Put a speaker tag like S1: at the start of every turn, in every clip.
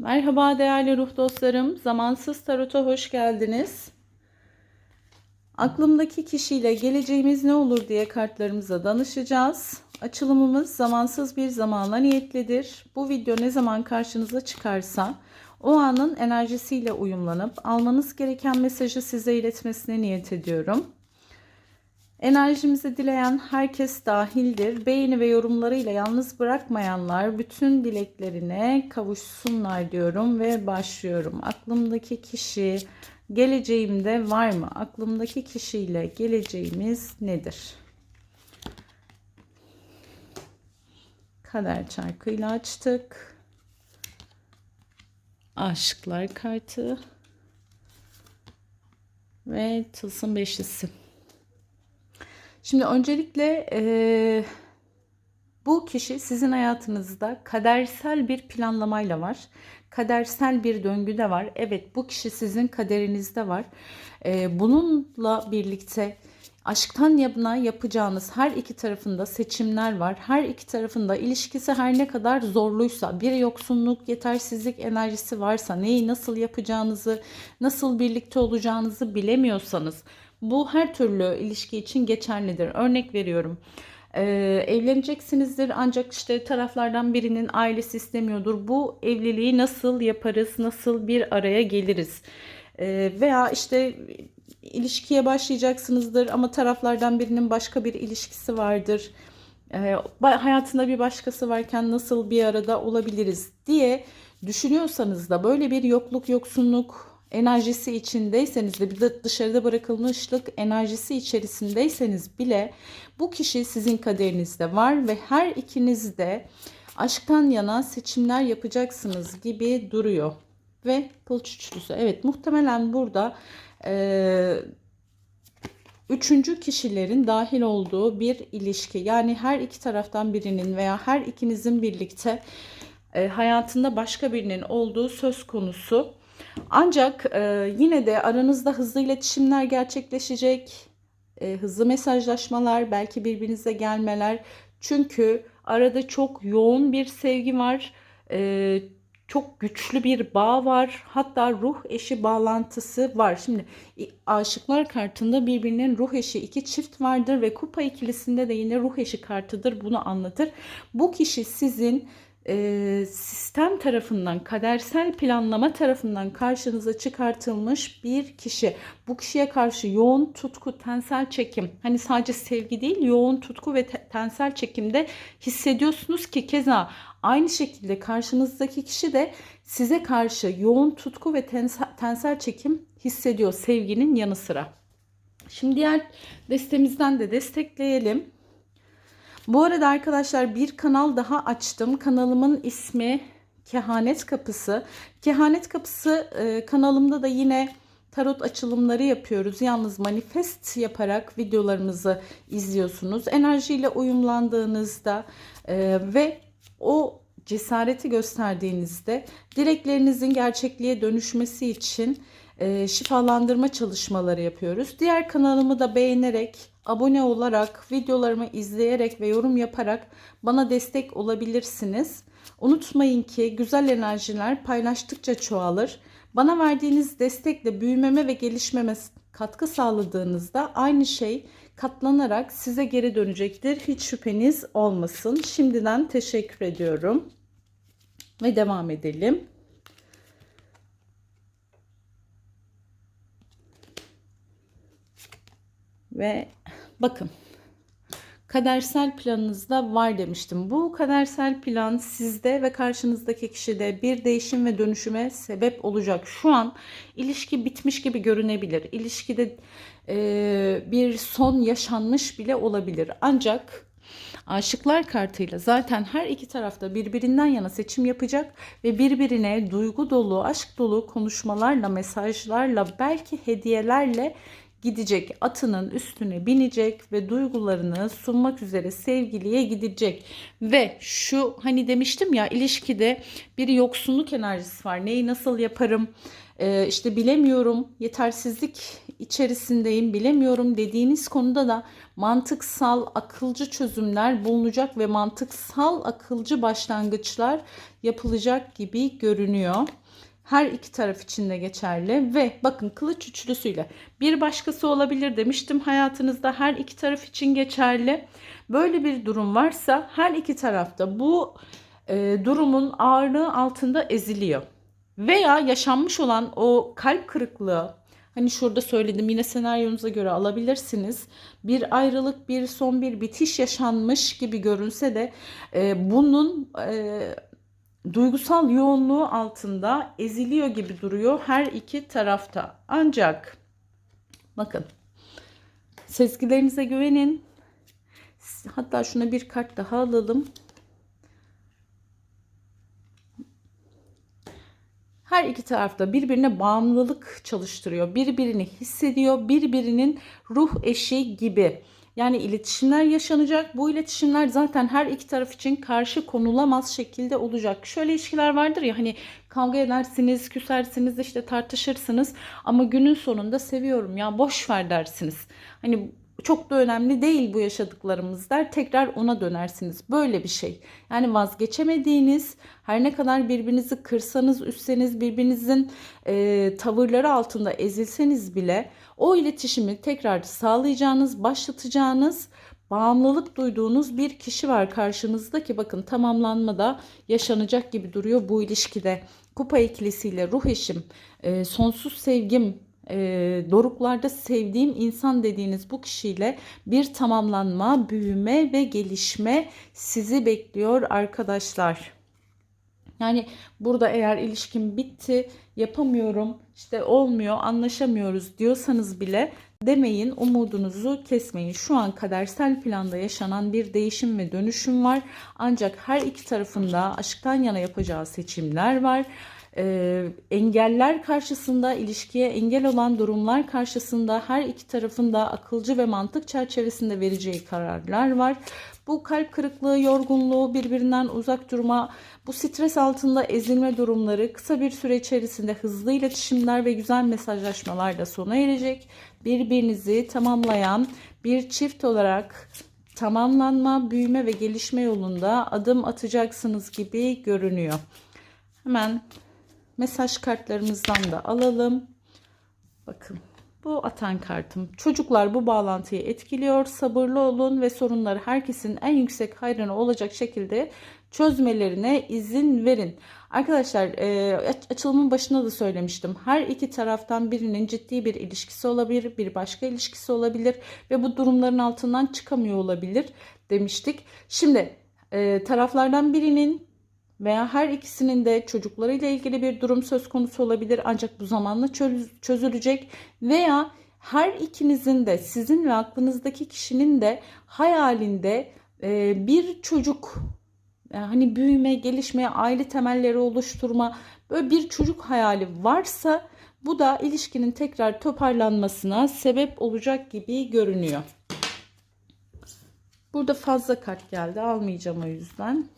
S1: Merhaba değerli ruh dostlarım. Zamansız Tarot'a hoş geldiniz. Aklımdaki kişiyle geleceğimiz ne olur diye kartlarımıza danışacağız. Açılımımız zamansız bir zamanla niyetlidir. Bu video ne zaman karşınıza çıkarsa o anın enerjisiyle uyumlanıp almanız gereken mesajı size iletmesine niyet ediyorum. Enerjimizi dileyen herkes dahildir. Beğeni ve yorumlarıyla yalnız bırakmayanlar bütün dileklerine kavuşsunlar diyorum ve başlıyorum. Aklımdaki kişi geleceğimde var mı? Aklımdaki kişiyle geleceğimiz nedir? Kader çarkıyla açtık. Aşıklar kartı ve tılsım beşlisi. Şimdi öncelikle e, bu kişi sizin hayatınızda kadersel bir planlamayla var. Kadersel bir döngü de var. Evet bu kişi sizin kaderinizde var. E, bununla birlikte aşktan yana yapacağınız her iki tarafında seçimler var. Her iki tarafında ilişkisi her ne kadar zorluysa, bir yoksunluk, yetersizlik enerjisi varsa, neyi nasıl yapacağınızı, nasıl birlikte olacağınızı bilemiyorsanız bu her türlü ilişki için geçerlidir. Örnek veriyorum. Ee, evleneceksinizdir ancak işte taraflardan birinin ailesi istemiyordur. Bu evliliği nasıl yaparız, nasıl bir araya geliriz? Ee, veya işte ilişkiye başlayacaksınızdır ama taraflardan birinin başka bir ilişkisi vardır. Ee, hayatında bir başkası varken nasıl bir arada olabiliriz diye düşünüyorsanız da böyle bir yokluk, yoksunluk, enerjisi içindeyseniz de bir de dışarıda bırakılmışlık enerjisi içerisindeyseniz bile bu kişi sizin kaderinizde var ve her ikiniz de aşktan yana seçimler yapacaksınız gibi duruyor. Ve kılıç üçlüsü. Evet muhtemelen burada e, üçüncü kişilerin dahil olduğu bir ilişki. Yani her iki taraftan birinin veya her ikinizin birlikte e, hayatında başka birinin olduğu söz konusu. Ancak e, yine de aranızda hızlı iletişimler gerçekleşecek, e, hızlı mesajlaşmalar, belki birbirinize gelmeler. Çünkü arada çok yoğun bir sevgi var, e, çok güçlü bir bağ var, hatta ruh eşi bağlantısı var. Şimdi aşıklar kartında birbirinin ruh eşi iki çift vardır ve kupa ikilisinde de yine ruh eşi kartıdır. Bunu anlatır. Bu kişi sizin sistem tarafından, kadersel planlama tarafından karşınıza çıkartılmış bir kişi. Bu kişiye karşı yoğun tutku, tensel çekim, hani sadece sevgi değil, yoğun tutku ve te- tensel çekimde hissediyorsunuz ki keza aynı şekilde karşınızdaki kişi de size karşı yoğun tutku ve tensel çekim hissediyor sevginin yanı sıra. Şimdi diğer destemizden de destekleyelim. Bu arada arkadaşlar bir kanal daha açtım. Kanalımın ismi Kehanet Kapısı. Kehanet Kapısı e, kanalımda da yine tarot açılımları yapıyoruz. Yalnız manifest yaparak videolarımızı izliyorsunuz. Enerjiyle uyumlandığınızda e, ve o cesareti gösterdiğinizde dileklerinizin gerçekliğe dönüşmesi için e, şifalandırma çalışmaları yapıyoruz. Diğer kanalımı da beğenerek, abone olarak, videolarımı izleyerek ve yorum yaparak bana destek olabilirsiniz. Unutmayın ki güzel enerjiler paylaştıkça çoğalır. Bana verdiğiniz destekle büyümeme ve gelişmeme katkı sağladığınızda aynı şey katlanarak size geri dönecektir. Hiç şüpheniz olmasın. Şimdiden teşekkür ediyorum. Ve devam edelim. Ve bakın kadersel planınızda var demiştim. Bu kadersel plan sizde ve karşınızdaki kişide bir değişim ve dönüşüme sebep olacak. Şu an ilişki bitmiş gibi görünebilir. İlişkide e, bir son yaşanmış bile olabilir. Ancak Aşıklar kartıyla zaten her iki tarafta birbirinden yana seçim yapacak ve birbirine duygu dolu, aşk dolu konuşmalarla, mesajlarla, belki hediyelerle gidecek atının üstüne binecek ve duygularını sunmak üzere sevgiliye gidecek. Ve şu hani demiştim ya ilişkide bir yoksunluk enerjisi var. Neyi nasıl yaparım? Ee, işte bilemiyorum yetersizlik içerisindeyim bilemiyorum dediğiniz konuda da mantıksal akılcı çözümler bulunacak ve mantıksal akılcı başlangıçlar yapılacak gibi görünüyor. Her iki taraf için de geçerli ve bakın kılıç üçlüsüyle bir başkası olabilir demiştim hayatınızda her iki taraf için geçerli. Böyle bir durum varsa her iki tarafta bu e, durumun ağırlığı altında eziliyor. Veya yaşanmış olan o kalp kırıklığı hani şurada söyledim yine senaryonuza göre alabilirsiniz. Bir ayrılık, bir son bir bitiş yaşanmış gibi görünse de e, bunun e, duygusal yoğunluğu altında eziliyor gibi duruyor her iki tarafta. Ancak bakın sezgilerinize güvenin. Hatta şuna bir kart daha alalım. Her iki tarafta birbirine bağımlılık çalıştırıyor. Birbirini hissediyor. Birbirinin ruh eşi gibi. Yani iletişimler yaşanacak. Bu iletişimler zaten her iki taraf için karşı konulamaz şekilde olacak. Şöyle ilişkiler vardır ya hani kavga edersiniz, küsersiniz, işte tartışırsınız ama günün sonunda seviyorum ya boş ver dersiniz. Hani çok da önemli değil bu yaşadıklarımız der. Tekrar ona dönersiniz. Böyle bir şey. Yani vazgeçemediğiniz her ne kadar birbirinizi kırsanız, üstseniz, birbirinizin e, tavırları altında ezilseniz bile o iletişimi tekrar sağlayacağınız, başlatacağınız bağımlılık duyduğunuz bir kişi var karşınızda ki bakın tamamlanmada yaşanacak gibi duruyor bu ilişkide. Kupa ikilisiyle ruh eşim, e, sonsuz sevgim, e, doruklarda sevdiğim insan dediğiniz bu kişiyle bir tamamlanma, büyüme ve gelişme sizi bekliyor arkadaşlar. Yani burada eğer ilişkim bitti, yapamıyorum, işte olmuyor, anlaşamıyoruz diyorsanız bile demeyin, umudunuzu kesmeyin. Şu an kadersel planda yaşanan bir değişim ve dönüşüm var. Ancak her iki tarafında aşktan yana yapacağı seçimler var e, engeller karşısında, ilişkiye engel olan durumlar karşısında her iki tarafın da akılcı ve mantık çerçevesinde vereceği kararlar var. Bu kalp kırıklığı, yorgunluğu, birbirinden uzak durma, bu stres altında ezilme durumları kısa bir süre içerisinde hızlı iletişimler ve güzel mesajlaşmalarla sona erecek. Birbirinizi tamamlayan bir çift olarak tamamlanma, büyüme ve gelişme yolunda adım atacaksınız gibi görünüyor. Hemen mesaj kartlarımızdan da alalım. Bakın bu atan kartım. Çocuklar bu bağlantıyı etkiliyor. Sabırlı olun ve sorunları herkesin en yüksek hayrına olacak şekilde çözmelerine izin verin. Arkadaşlar e, açılımın başında da söylemiştim. Her iki taraftan birinin ciddi bir ilişkisi olabilir, bir başka ilişkisi olabilir ve bu durumların altından çıkamıyor olabilir demiştik. Şimdi e, taraflardan birinin veya her ikisinin de çocuklarıyla ilgili bir durum söz konusu olabilir ancak bu zamanla çözülecek veya her ikinizin de sizin ve aklınızdaki kişinin de hayalinde e, bir çocuk yani hani büyüme, gelişme, aile temelleri oluşturma böyle bir çocuk hayali varsa bu da ilişkinin tekrar toparlanmasına sebep olacak gibi görünüyor. Burada fazla kart geldi almayacağım o yüzden.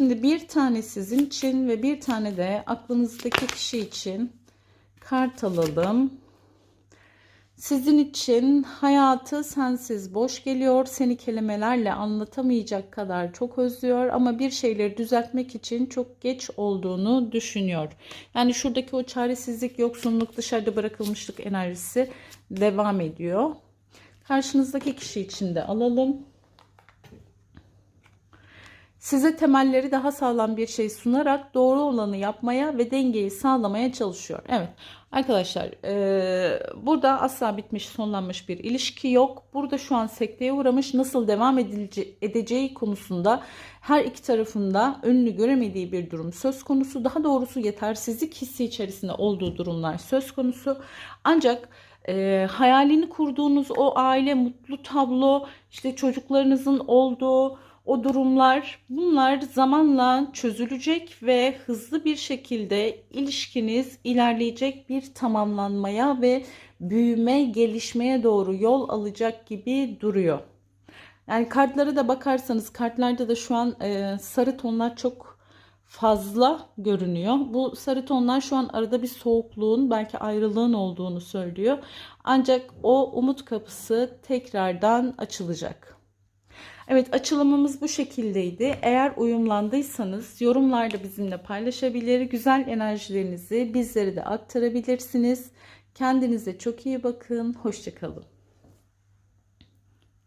S1: Şimdi bir tane sizin için ve bir tane de aklınızdaki kişi için kart alalım. Sizin için hayatı sensiz boş geliyor. Seni kelimelerle anlatamayacak kadar çok özlüyor ama bir şeyleri düzeltmek için çok geç olduğunu düşünüyor. Yani şuradaki o çaresizlik, yoksunluk, dışarıda bırakılmışlık enerjisi devam ediyor. Karşınızdaki kişi için de alalım size temelleri daha sağlam bir şey sunarak doğru olanı yapmaya ve dengeyi sağlamaya çalışıyor. Evet arkadaşlar e, burada asla bitmiş sonlanmış bir ilişki yok. Burada şu an sekteye uğramış nasıl devam edilece- edeceği konusunda her iki tarafında önünü göremediği bir durum söz konusu. Daha doğrusu yetersizlik hissi içerisinde olduğu durumlar söz konusu. Ancak e, hayalini kurduğunuz o aile mutlu tablo işte çocuklarınızın olduğu o durumlar bunlar zamanla çözülecek ve hızlı bir şekilde ilişkiniz ilerleyecek bir tamamlanmaya ve büyüme, gelişmeye doğru yol alacak gibi duruyor. Yani kartlara da bakarsanız kartlarda da şu an e, sarı tonlar çok fazla görünüyor. Bu sarı tonlar şu an arada bir soğukluğun belki ayrılığın olduğunu söylüyor. Ancak o umut kapısı tekrardan açılacak. Evet açılımımız bu şekildeydi. Eğer uyumlandıysanız yorumlarda bizimle paylaşabilir, güzel enerjilerinizi bizlere de aktarabilirsiniz. Kendinize çok iyi bakın. Hoşçakalın.